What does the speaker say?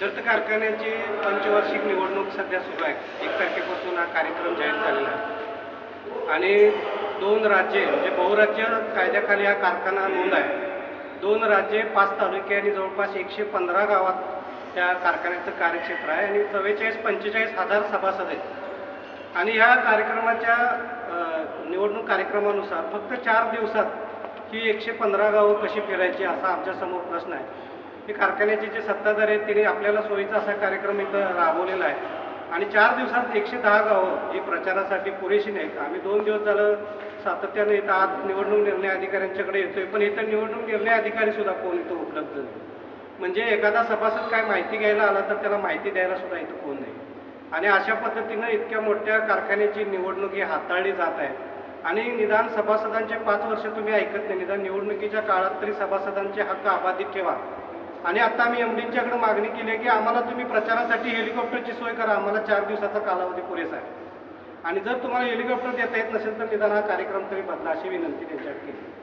दत्त कारखान्याची पंचवार्षिक निवडणूक सध्या सुरू आहे. एक तारखेपासून हा कार्यक्रम जाहीर झालेला आहे. आणि दोन राज्ये म्हणजे बहुराज्य कायद्याखाली हा कारखाना नोंद आहे. दोन राज्ये पाच तालुके आणि जवळपास एकशे पंधरा गावात त्या कारखान्याचं कार्यक्षेत्र आहे आणि चव्वेचाळीस पंचेचाळीस हजार सभासद आहेत. आणि ह्या कार्यक्रमाच्या निवडणूक कार्यक्रमानुसार फक्त चार दिवसात ही एकशे पंधरा गावं कशी फिरायची असा आमच्यासमोर प्रश्न आहे. की कारखान्याचे जे सत्ताधार आहेत त्यांनी आपल्याला सोयीचा असा कार्यक्रम इथं राबवलेला आहे. आणि चार दिवसात एकशे दहा गावं ही प्रचारासाठी पुरेशी नाहीत. आम्ही दोन दिवस झालं सातत्यानं इथं आज निवडणूक निर्णय अधिकाऱ्यांच्याकडे येतोय पण इथं निवडणूक निर्णय अधिकारी सुद्धा कोण इथं उपलब्ध नाही? म्हणजे एखादा सभासद काय माहिती घ्यायला आला तर त्याला माहिती द्यायला सुद्धा इथं कोण नाही. आणि अशा पद्धतीनं इतक्या मोठ्या कारखान्याची निवडणूक ही हाताळली जात आहे. आणि निदान सभासदांचे पाच वर्ष तुम्ही ऐकत नाही. निदान निवडणुकीच्या काळात तरी सभासदांचे हक्क अबाधित ठेवा. आणि आता आम्ही एमडींच्याकडे मागणी केली आहे की आम्हाला तुम्ही प्रचारासाठी हेलिकॉप्टरची सोय करा. आम्हाला चार दिवसाचा कालावधी पुरेसा आहे. आणि जर तुम्हाला हेलिकॉप्टर देता येत नसेल तर निदान हा कार्यक्रम तरी बदला अशी विनंती त्यांच्याकडे केली.